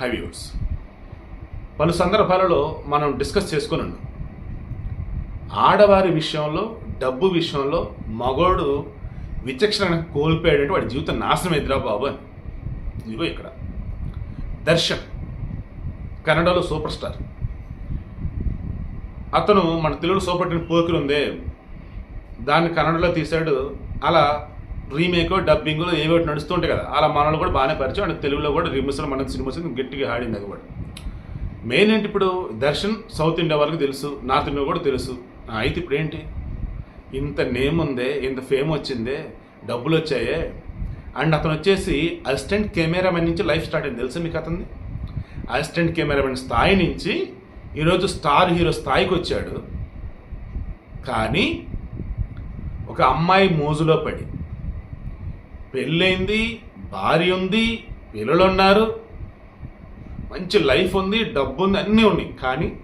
హైవ్యూస్ పలు సందర్భాలలో మనం డిస్కస్ చేసుకుని ఉన్నాం. ఆడవారి విషయంలో డబ్బు విషయంలో మగోడు విచక్షణ కోల్పోయాడంటే వాడి జీవితం నాశనం ఎదురా బాబు అని. ఇదిగో ఇక్కడ. దర్శన్ కన్నడలో సూపర్ స్టార్. అతను మన తెలుగులో సూపర్ టెన్ పోకిరి ఉందే దాన్ని కన్నడలో తీశాడు. అలా రీమేక్ డబ్బింగ్ ఏవో నడుస్తూ నడుస్తుంటాయి కదా. అలా మనలో కూడా బాగానే పరిచయం. అండ్ తెలుగులో కూడా రీమిక్స్లో మన సినిమా గట్టిగా ఆడింది అది కూడా. మెయిన్ ఏంటి ఇప్పుడు? దర్శన్ సౌత్ ఇండియా వాళ్ళకి తెలుసు నార్త్ ఇండియా కూడా తెలుసు. అయితే ఇప్పుడు ఏంటి? ఇంత నేమ్ ఉందే ఇంత ఫేమ్ వచ్చిందే డబ్బులు వచ్చాయే. అండ్ అతను వచ్చేసి అసిస్టెంట్ కెమెరామెన్ నుంచి లైఫ్ స్టార్ట్ అయింది. తెలుసా మీకు అతన్ని? అసిస్టెంట్ కెమెరామెన్ స్థాయి నుంచి ఈరోజు స్టార్ హీరో స్థాయికి వచ్చాడు. కానీ ఒక అమ్మాయి మోజులో పడి పెళ్ళైంది భార్య ఉంది పిల్లలు ఉన్నారు మంచి లైఫ్ ఉంది డబ్బు ఉంది అన్నీ ఉన్నాయి. కానీ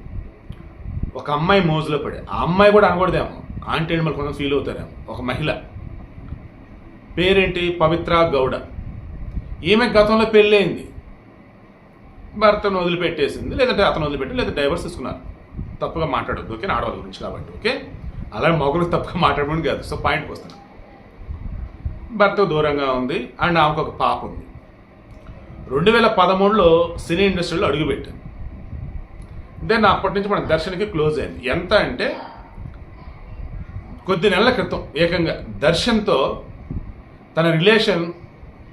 ఒక అమ్మాయి మోజులో పడే ఆ అమ్మాయి కూడా అనకూడదేమో. ఆంటీ అని కొంచెం ఫీల్ అవుతారేమో. ఒక మహిళ. పేరేంటి? పవిత్ర గౌడ. ఈమె గతంలో పెళ్ళైంది. భర్తను వదిలిపెట్టేసింది లేదంటే అతను వదిలిపెట్టి లేదా డైవర్స్ తీసుకున్నారు. తప్పుగా మాట్లాడద్దు ఓకే? ఆడవాళ్ళ గురించి కాబట్టి ఓకే? అలాగే మొగలు తప్పుగా మాట్లాడమని కాదు. సో పాయింట్కి వస్తున్నాను భర్త దూరంగా ఉంది అండ్ ఆమెకు ఒక పాప ఉంది. రెండు వేల పదమూడులో సినీ ఇండస్ట్రీలో అడుగుపెట్టాను దెన్ అప్పటి నుంచి మన దర్శన్కి క్లోజ్ అయింది. ఎంత అంటే కొద్ది నెలల క్రితం ఏకంగా దర్శన్తో తన రిలేషన్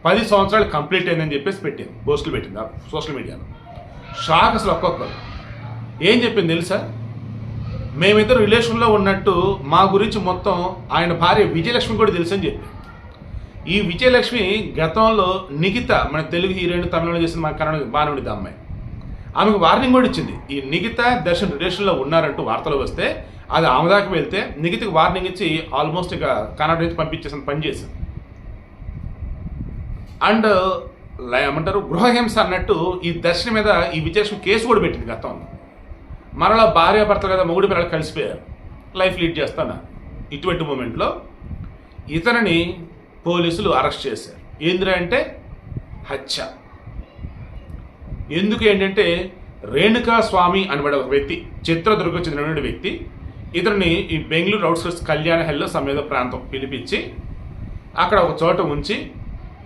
పది సంవత్సరాలు కంప్లీట్ అయిందని చెప్పేసి పెట్టింది పోస్టులు పెట్టింది ఆ సోషల్ మీడియాలో. షాక్ అసలు ఒక్కొక్కరు. ఏం చెప్పింది తెలుసా? మేమిద్దరు రిలేషన్లో ఉన్నట్టు మా గురించి మొత్తం ఆయన భార్య విజయలక్ష్మి కూడా తెలుసు అని చెప్పి. ఈ విజయలక్ష్మి గతంలో నిఖిత మన తెలుగు హీరోయిన్ తమిళంలో చేసిన మా కన్నడ బాగానే అమ్మాయి. ఆమెకు వార్నింగ్ కూడా ఇచ్చింది. ఈ నిఖిత దర్శన్ రిలేషన్లో ఉన్నారంటూ వార్తలు వస్తే అది ఆమె దాకా వెళ్తే నిఖితకి వార్నింగ్ ఇచ్చి ఆల్మోస్ట్ ఇక కన్నడ నుంచి పంపించేసిన పని చేసింది. అండ్ ఏమంటారు గృహహింస అన్నట్టు ఈ దర్శనం మీద ఈ విజయలక్ష్మి కేసు కూడా పెట్టింది గతంలో. మరలా భార్య భర్త కదా మొగుడు పిల్లలు కలిసిపోయారు. లైఫ్ లీడ్ చేస్తాను? ఇటువంటి మూమెంట్లో ఇతనిని పోలీసులు అరెస్ట్ చేశారు. ఏందిరా అంటే హత్య. ఎందుకు ఏంటంటే రేణుకా స్వామి అనబడే ఒక వ్యక్తి చిత్రదుర్గకు చెందినటువంటి వ్యక్తి ఇతన్ని ఈ బెంగళూరు అవుట్స్కట్స్ కళ్యాణ హెల్లో సమేత ప్రాంతం పిలిపించి అక్కడ ఒక చోట ఉంచి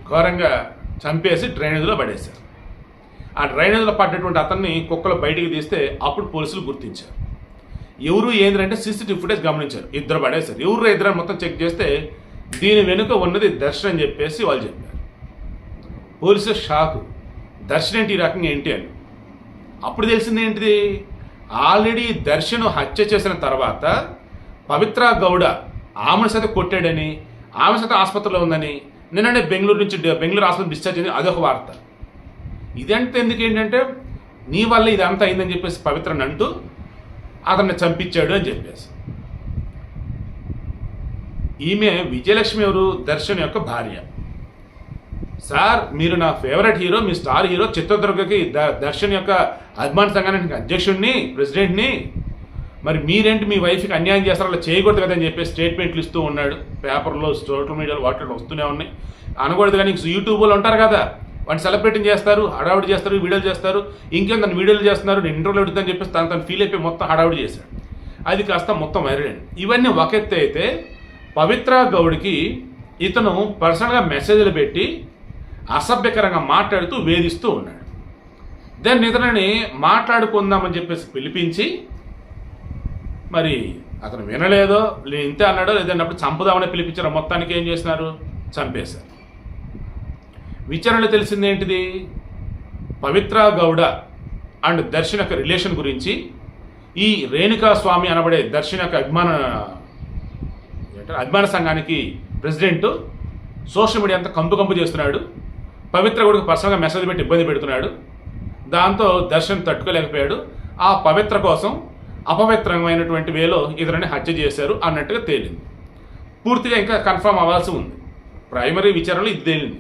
ఘోరంగా చంపేసి డ్రైనేజ్లో పడేశారు. ఆ డ్రైనేజ్లో పడ్డటువంటి అతన్ని కుక్కలు బయటికి తీస్తే అప్పుడు పోలీసులు గుర్తించారు. ఎవరు ఏంటంటే సీసీటీవీ ఫుటేజ్ గమనించారు. ఇద్దరు పడేశారు. ఎవరు ఇద్దరు మొత్తం చెక్ చేస్తే దీని వెనుక ఉన్నది దర్శనం అని చెప్పేసి వాళ్ళు చెప్పారు. Police shock. దర్శనం ఏంటి ఈ రకంగా ఏంటి అని. అప్పుడు తెలిసింది ఏంటిది? ఆల్రెడీ దర్శను హత్య చేసిన తర్వాత పవిత్ర గౌడ ఆమెను సత కొట్టాడని ఆమె సత ఆసుపత్రిలో ఉందని నిన్ననే బెంగళూరు నుంచి బెంగళూరు ఆసుపత్రి డిశ్చార్జ్ అయింది. అదొక వార్త. ఇదంటే ఎందుకు ఏంటంటే నీ వల్ల ఇదంతా అయిందని చెప్పేసి పవిత్రని అంటూ అతన్ని చంపించాడు అని చెప్పేసి. ఈమె విజయలక్ష్మి ఎవరు? దర్శన్ యొక్క భార్య. సార్ మీరు నా ఫేవరెట్ హీరో మీ స్టార్ హీరో చిత్రదుర్గకి ద- దర్శన్ యొక్క అభిమాన సంఘానికి అధ్యక్షుడిని ప్రెసిడెంట్ని. మరి మీరేంటి మీ వైఫ్కి అన్యాయం చేస్తారో అలా చేయకూడదు కదని చెప్పి స్టేట్మెంట్లు ఇస్తూ ఉన్నాడు. పేపర్లో సోషల్ మీడియాలో వాటిలో వస్తూనే ఉన్నాయి. అనకూడదు కానీ యూట్యూబ్లో ఉంటారు కదా. వాడిని సెలబ్రేటింగ్ చేస్తారు హడావుడి చేస్తారు వీడియోలు చేస్తారు. ఇంకేం తను వీడియోలు చేస్తున్నారు నేను ఇంటర్వ్యూలు పెడుతుందని చెప్పేసి తను తను ఫీల్ అయిపోయి మొత్తం హడావుడి చేశాడు. అది కాస్త మొత్తం వైరల్ ఇవన్నీ ఒక ఎత్తు అయితే పవిత్ర గౌడ్కి ఇతను పర్సనల్గా మెసేజ్లు పెట్టి అసభ్యకరంగా మాట్లాడుతూ వేధిస్తూ ఉన్నాడు. దెన్ ఇతనిని మాట్లాడుకుందామని చెప్పేసి పిలిపించి మరి అతను వినలేదో ఇంతే అన్నాడో లేదన్నప్పుడు చంపుదామని పిలిపించారు. మొత్తానికి ఏం చేసినారు? చంపేశారు. విచారణ తెలిసింది ఏంటిది? పవిత్ర గౌడ అండ్ దర్శనక రిలేషన్ గురించి ఈ రేణుకా స్వామి అనబడే దర్శనక అభిమాన ఏంటారు, అభిమాన సంఘానికి ప్రెసిడెంట్ సోషల్ మీడియా అంతా కంపు కంపు చేస్తున్నాడు. పవిత్ర గుడికి పర్సనల్గా మెసేజ్ పెట్టి ఇబ్బంది పెడుతున్నాడు. దాంతో దర్శన్ తట్టుకోలేకపోయాడు. ఆ పవిత్ర కోసం అపవిత్రమైనటువంటి వేలో ఇతరుని హత్య చేశారు అన్నట్టుగా తేలింది. పూర్తిగా ఇంకా కన్ఫర్మ్ అవ్వాల్సి ఉంది. ప్రైమరీ విచారణలో ఇది తేలింది.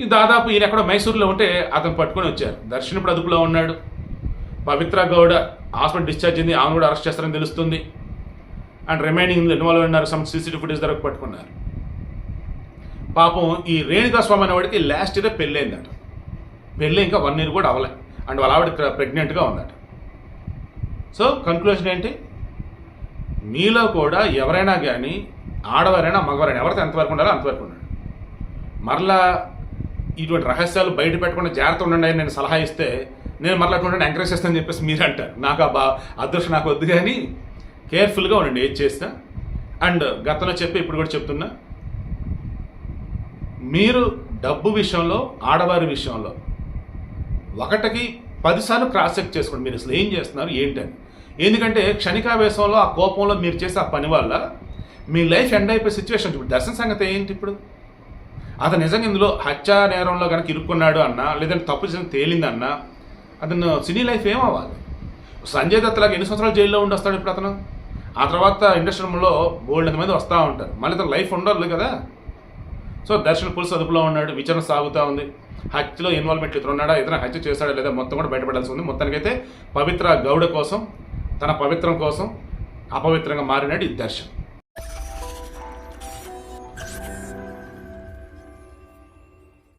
ఈ దాదాపు ఈయన ఎక్కడో మైసూరులో ఉంటే అతను పట్టుకొని వచ్చారు. దర్శన్ ఇప్పుడు అదుపులో ఉన్నాడు. పవిత్ర గౌడ హాస్పిటల్ డిశ్చార్జ్ అయింది. ఆమె కూడా అరెస్ట్ చేస్తారని తెలుస్తుంది. అండ్ రిమైనింగ్ ఇన్వాల్వ్ ఉన్నారు సమ్ సీసీటీవీ ఫుటేజ్ దగ్గర పట్టుకున్నారు. పాపం ఈ రేణుకా స్వామి అనేవాడికి లాస్ట్ ఇయర్ పెళ్ళైందట. పెళ్ళి ఇంకా వన్ ఇయర్ కూడా అవ్వలే. అండ్ వాళ్ళ ఆవిడ ప్రెగ్నెంట్గా ఉందట. సో కంక్లూషన్ ఏంటి? మీలో కూడా ఎవరైనా కానీ ఆడవారైనా మగవారైనా ఎవరితో ఎంతవరకు ఉండాలో అంతవరకు ఉండండి. మరలా ఇటువంటి రహస్యాలు బయట పెట్టకుండా జాగ్రత్త ఉండండి అని నేను సలహా ఇస్తే నేను మరలా అటువంటి ఎంకరేజ్ చేస్తానని చెప్పేసి మీరు అంటారు నాకు ఆ బా అదృష్టం నాకు వద్దు కానీ కేర్ఫుల్గా ఉండండి ఏది చేసినా. అండ్ గతంలో చెప్పి ఇప్పుడు కూడా చెప్తున్నా. మీరు డబ్బు విషయంలో ఆడవారి విషయంలో ఒకటికి పదిసార్లు క్రాస్ చెక్ చేసుకోండి. మీరు అసలు ఏం చేస్తున్నారు ఏంటని ఎందుకంటే క్షణికావేశంలో ఆ కోపంలో మీరు చేసే ఆ పని వల్ల మీ లైఫ్ ఎండ్ అయిపోయే సిచ్యువేషన్ ఇప్పుడు దర్శన సంగతి ఏంటి ఇప్పుడు? అతను నిజంగా ఇందులో హత్యా నేరంలో కనుక ఇరుక్కున్నాడు అన్నా లేదంటే తప్పు చేసిన తేలిందన్నా అతను సినీ లైఫ్ ఏమవ్వాలి అవ్వాలి? సంజయ్ దత్ లాగా ఎన్ని సంవత్సరాలు జైల్లో ఉండొస్తాడు ఇప్పుడు అతను? ఆ తర్వాత ఇండస్ట్రీ రూమ్లో బోల్డ్ మంది వస్తూ ఉంటారు. మళ్ళీ తన లైఫ్ ఉండదు కదా. సో దర్శన్ పులుసు అదుపులో ఉన్నాడు విచారణ సాగుతూ ఉంది. హత్యలో ఇన్వాల్వ్మెంట్ ఇతను ఉన్నాడా ఇతను హత్య చేశాడా లేదా మొత్తం కూడా బయటపడాల్సి ఉంది. మొత్తానికైతే పవిత్ర గౌడ కోసం తన పవిత్రం కోసం అపవిత్రంగా మారినాడు ఈ దర్శన్.